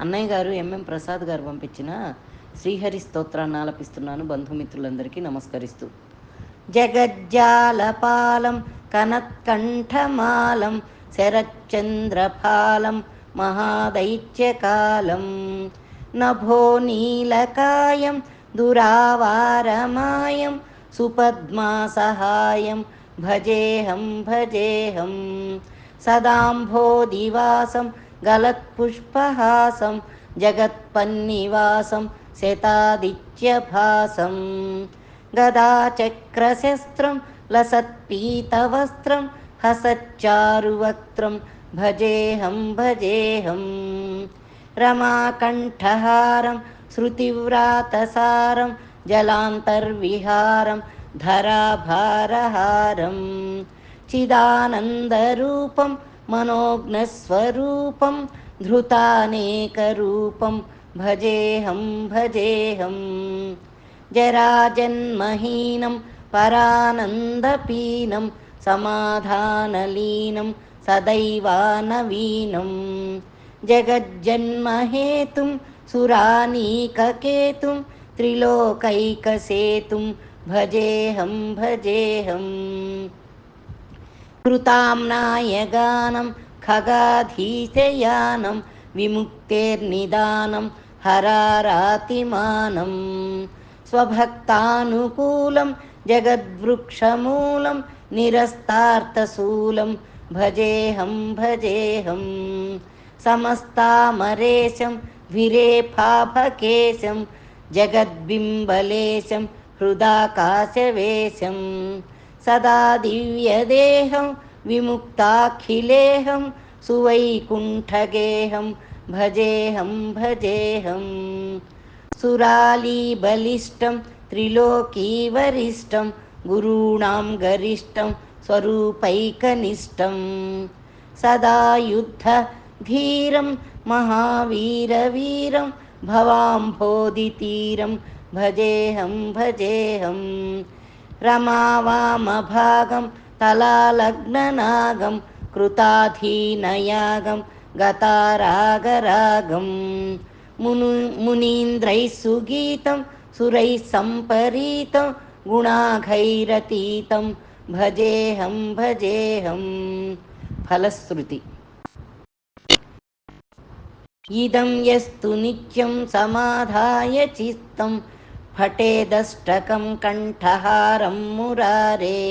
అన్నయ్య గారు ఎంఎం ప్రసాద్ గారు పంపించిన శ్రీహరి స్తోత్రాన్ని ఆలపిస్తున్నాను బంధుమిత్రులందరికీ నమస్కరిస్తూ. జగజ్జాలపాలం కనత్కంఠమాలం శరచంద్రపాలం మహాదైత్యకాలం. నభో నీలకాయం దురావారమాయం సుపద్మాసహాయం భజేహం భజేహం. సదాంభోదివాసం गलत्पुष्पहासं जगत्पन्निवासं शतादिच्यपासं गदाचक्रशस्त्रं लसत्पीतवस्त्रं हसच्चारुवक्त्रं भजेऽहं भजेऽहं। रमाकण्ठहारं श्रुतिव्रातसारं जलान्तर्विहारं धराभारहारं। चिदानन्दरूपं मनोज्ञस्वरूपं धृतानेकरूपं भजेऽहं भजेऽहं। जराजन्महीनं परानन्दपीनं समाधानलीनं सदैवानवीनं। जगज्जन्महेतुं सुरानीककेतुं त्रिलोकैकसेतुं भजेऽहं भजेऽहम् कृताम्नायगानं खगाधीशयानं विमुक्तेर्निदानं हरारातिमानं स्वभक्तानुकूलं जगद्वृक्षमूलं निरस्तार्थशूलं भजेऽहं भजेऽहं समस्तामरेशं विरेफाभकेशं जगद्बिम्बलेशं हृदाकाशवेशम् सदा दिव्यदेहं विमुक्ताखिलेऽहं सुवैकुण्ठगेहं भजेऽहं भजेऽहं सुरालीबलिष्टं त्रिलोकीवरिष्ठं गुरूणां गरिष्ठं स्वरूपैकनिष्ठं। सदा युद्धधीरं महावीरवीरं भवाम्भोधितीरं भजेऽहं भजेऽहम् रमावामभागं तलालग्ननागं कृताधीनयागं गतारागरागं। मुनु मुनीन्द्रैः सुगीतं सुरैः सम्परीतं गुणाघैरतीतं भजेऽहं भजेऽहं। फलश्रुति। इदं यस्तु नित्यं समाधाय चित्तं फटेदष्टकं कण्ठहारं मुरारे।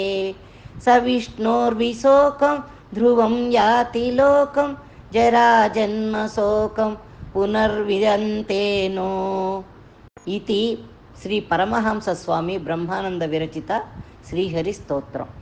स विष्णोर्विशोकं ध्रुवं याति लोकं जराजन्मशोकं पुनर्विदन्ते नो इति श्रीपरमहंसस्वामी ब्रह्मानन्दविरचित श्रीहरिस्तोत्रम्।